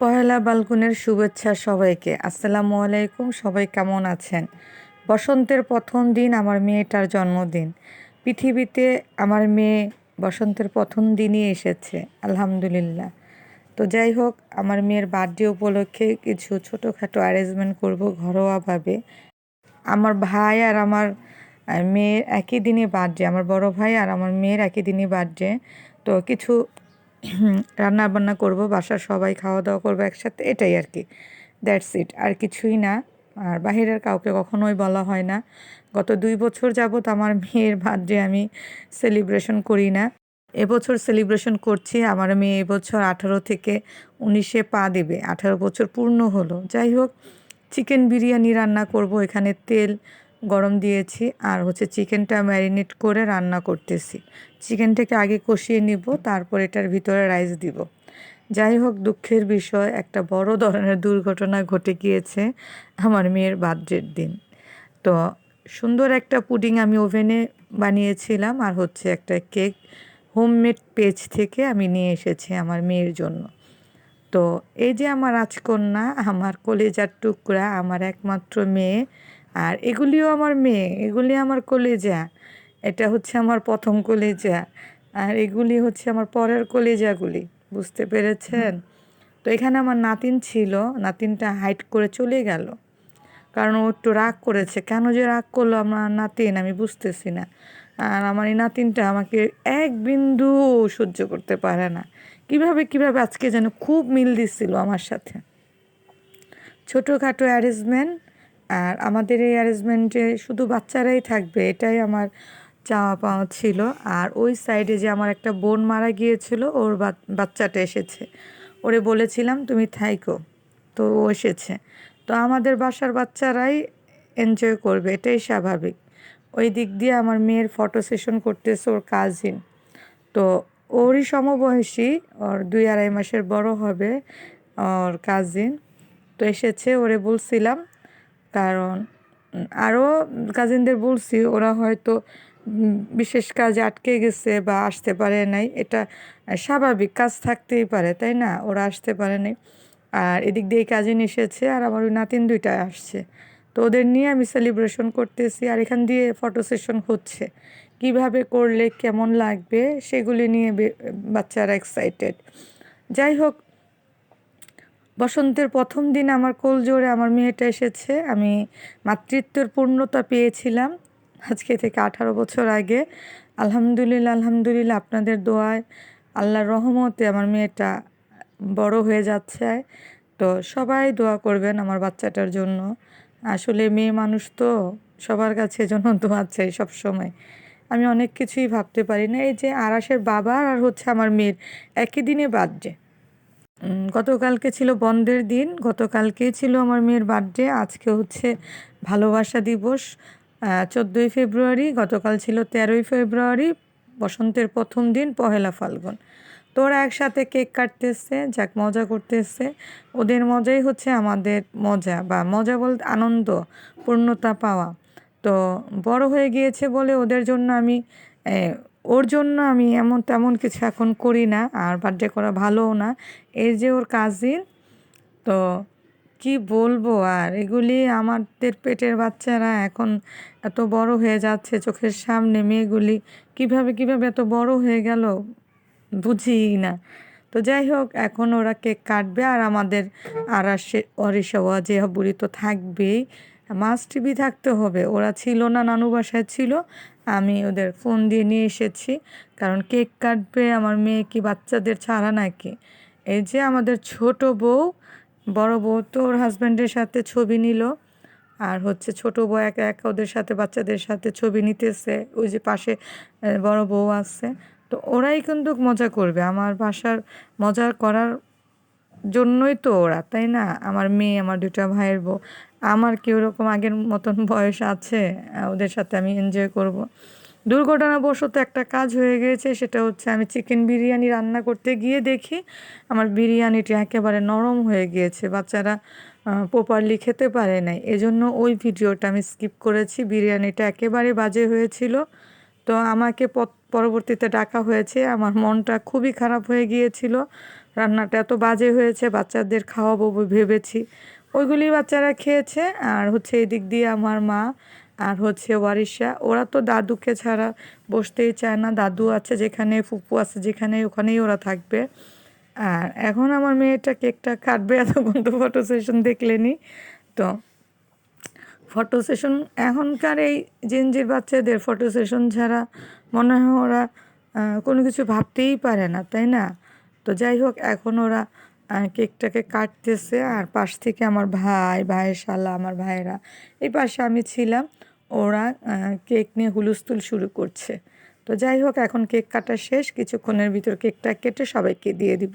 পহেলা বালগুনের শুভেচ্ছা সবাইকে। আসসালামু আলাইকুম, সবাই কেমন আছেন? বসন্তের প্রথম দিন আমার মেয়েটার জন্মদিন। পৃথিবীতে আমার মেয়ে বসন্তের প্রথম দিনই এসেছে, আলহামদুলিল্লাহ। তো যাই হোক, আমার মেয়ের বার্থডে উপলক্ষে কিছু ছোটোখাটো অ্যারেঞ্জমেন্ট করব ঘরোয়াভাবে। আমার ভাই আর আমার মেয়ের একই দিনই বার্থডে, আমার বড় ভাই আর আমার মেয়ের একই দিনই বার্থডে। তো কিছু রান্না বান্না করব, বাসার সবাই খাওয়া দাওয়া করব একসাথে, এটাই আর কি। দ্যাটস ইট আর কিছুই না। আর বাহিরের কাউকে কখনোই বলা হয় না। গত দুই বছর যাবৎ আমার মেয়ের বার্থডে আমি সেলিব্রেশন করি না, এবছর সেলিব্রেশন করছি, আমার মেয়ে এবছর আঠারো থেকে উনিশে পা দেবে। আঠারো বছর পূর্ণ হলো। যাই হোক চিকেন বিরিয়ানি রান্না করব, এখানে তেল গরম দিয়েছি আর হচ্ছে চিকেনটা ম্যারিনেট করে রান্না করতেছি। চিকেনটাকে আগে কষিয়ে নিব, তারপর এটার ভিতরে রাইস দিব। যাই হোক, দুঃখের বিষয়, একটা বড় ধরনের দুর্ঘটনা ঘটে গিয়েছে আমার মেয়ের বার্থডের দিন। তো সুন্দর একটা পুডিং আমি ওভেনে বানিয়েছিলাম আর হচ্ছে একটা কেক হোমমেড পেজ থেকে আমি নিয়ে এসেছি আমার মেয়ের জন্য। তো এই যে আমার রাজকন্যা, আমার কলেজার টুকরা, আমার একমাত্র মেয়ে আর এগুলিও আমার মেয়ে, এগুলি আমার কলেজা। এটা হচ্ছে আমার প্রথম কলেজা আর এগুলি হচ্ছে আমার পরের কলেজাগুলি, বুঝতে পেরেছেন? তো এখানে আমার নাতিন ছিল, নাতিনটা হাইট করে চলে গেল। কারণ ও একটু রাগ করেছে, কেন যে রাগ করল আমার নাতিন আমি বুঝতেছি না। আর আমার এই নাতিনটা আমাকে এক বিন্দু সহ্য করতে পারে না। কীভাবে কীভাবে আজকে যেন খুব মিল দিচ্ছিল আমার সাথে। ছোটোখাটো অ্যারেঞ্জমেন্ট আর আমাদের এই অ্যারেঞ্জমেন্টে শুধু বাচ্চারাই থাকবে, এটাই আমার চাওয়া পাওয়া ছিল। আর ওই সাইডে যে আমার একটা বোন মারা গিয়েছিল, ওর বাচ্চাটা এসেছে। ওরে বলেছিলাম, তুমি থাইকো। তো ও এসেছে। তো আমাদের বাসার বাচ্চারাই এনজয় করবে, এটাই স্বাভাবিক। ওই দিক দিয়ে আমার মেয়ের ফটো সেশন করতেছে ওর কাজিন তো ওরই সমবয়সী, ওর দুই আড়াই মাসের বড় হবে, ওর কাজিন তো এসেছে, ওরে বলছিলাম কারণ আরও কাজিনদের বলছি, ওরা হয়তো বিশেষ কাজে আটকে গেছে বা আসতে পারে নাই। এটা স্বাভাবিক, কাজ থাকতেই পারে, তাই না? ওরা আসতে পারে নাই। আর এদিক দিয়ে কাজিন এসেছে আর আমার ওই নাতিন দুইটা আসছে। তো ওদের নিয়ে আমি সেলিব্রেশন করতেছি আর এখান দিয়ে ফটো সেশন হচ্ছে। কীভাবে করলে, কেমন লাগবে, সেগুলি নিয়ে বাচ্চারা এক্সাইটেড যাই হোক বসন্তের প্রথম দিন আমার কোল জোরে আমার মেয়েটা এসেছে। আমি মাতৃত্বের পূর্ণতা পেয়েছিলাম আজকে থেকে আঠারো বছর আগে। আলহামদুলিল্লাহ আলহামদুলিল্লাহ, আপনাদের দোয়ায়, আল্লাহর রহমতে আমার মেয়েটা বড় হয়ে যাচ্ছে। তো সবাই দোয়া করবেন আমার বাচ্চাটার জন্য। আসলে মেয়ে মানুষ তো, সবার কাছে জন্য দোয়া চাই সবসময়। আমি অনেক কিছুই ভাবতে পারি না। এই যে আরাসের বাবা আর হচ্ছে আমার মেয়ের, একই দিনে বার্থডে গতকালকে ছিল বন্ধের দিন, গতকালকেই ছিল আমার মেয়ের বার্থডে আজকে হচ্ছে ভালোবাসা দিবস। চোদ্দোই ফেব্রুয়ারি, গতকাল ছিল তেরোই ফেব্রুয়ারি, বসন্তের প্রথম দিন, পহেলা ফাল্গুন। তো ওরা একসাথে কেক কাটতেছে, যাক মজা করতেছে। ওদের মজাই হচ্ছে আমাদের মজা, বা মজা বলতে আনন্দ, পূর্ণতা পাওয়া। তো বড় হয়ে গিয়েছে বলে ওদের জন্য আমি ওর জন্য আমি এমন তেমন কিছু এখন করি না, আর বার্থডে করা ভালোও না। এই যে ওর কাজিন তো কি বলব আর? এগুলি আমাদের পেটের বাচ্চারা এখন এত বড় হয়ে যাচ্ছে চোখের সামনে মেয়েগুলি। কীভাবে কীভাবে এত বড় হয়ে গেল বুঝি না। তো যাই হোক, এখন ওরা কেক কাটবে আর আমাদের আর অরিসা যে বুড়ি তো থাকবেই। মাস টিভি থাকতে হবে। ওরা ছিল না, নানু বাসায় ছিল। আমি ওদের ফোন দিয়ে নিয়ে এসেছি। কারণ কেক কাটবে, আমার মেয়ে কি বাচ্চাদের ছাড়া নাকি? এই যে আমাদের ছোট বউ, বড় বউ তো ওর হাজব্যান্ডের সাথে ছবি নিল। আর হচ্ছে ছোট বউ একা একা ওদের সাথে, বাচ্চাদের সাথে ছবি নিতেছে। ওই যে পাশে বড় বউ আছে। তো ওরাই কিন্তু মজা করবে। আমার বাসার মজা করার জন্যই তো ওরা, তাই না? আমার মেয়ে, আমার দুটা ভাইয়ের বউ। আমার কি ওরকম আগের মতন বয়স আছে? ওদের সাথে আমি এনজয় করব। দুর্ঘটনাবশত একটা কাজ হয়ে গিয়েছে সেটা হচ্ছে আমি চিকেন বিরিয়ানি রান্না করতে গিয়ে দেখি আমার বিরিয়ানিটি একেবারে নরম হয়ে গিয়েছে, বাচ্চারা প্রপারলি খেতে পারে নাই। এজন্য ওই ভিডিওটা আমি স্কিপ করেছি, বিরিয়ানিটা একেবারে বাজে হয়েছিল। তো আমাকে পরবর্তীতে ডাকা হয়েছে, আমার মনটা খুবই খারাপ হয়ে গিয়েছিল। রান্নাটা এত বাজে হয়েছে, বাচ্চাদের খাওয়াবো ভেবেছি। ওইগুলি বাচ্চারা খেয়েছে। আর হচ্ছে এদিক দিয়ে আমার মা আর হচ্ছে ওয়ারিশা। ওরা তো দাদুকে ছাড়া বসতেই চায় না। দাদু আছে যেখানে, ফুপু আছে যেখানে, ওখানেই ওরা থাকবে। আর এখন আমার মেয়েটা কেকটা কাটবে। এতক্ষণ তো ফটো সেশন দেখলেনি। তো ফটো সেশন এখনকার এই জেনজির বাচ্চাদের ফটো সেশন ছাড়া মনে হয় ওরা কোনো কিছু ভাবতেই পারে না, তাই না? তো যাই হোক, এখন ওরা কেকটাকে কাটতেছে আর পাশ থেকে আমার ভাই ভাইয়ের শালা, আমার ভাইয়েরা, এই পাশে আমি ছিলাম। ওরা কেক নিয়ে হুলুস্থুল শুরু করছে। তো যাই হোক, এখন কেক কাটা শেষ। কিছুক্ষণের ভিতর কেকটা কেটে সবাইকে দিয়ে দিব।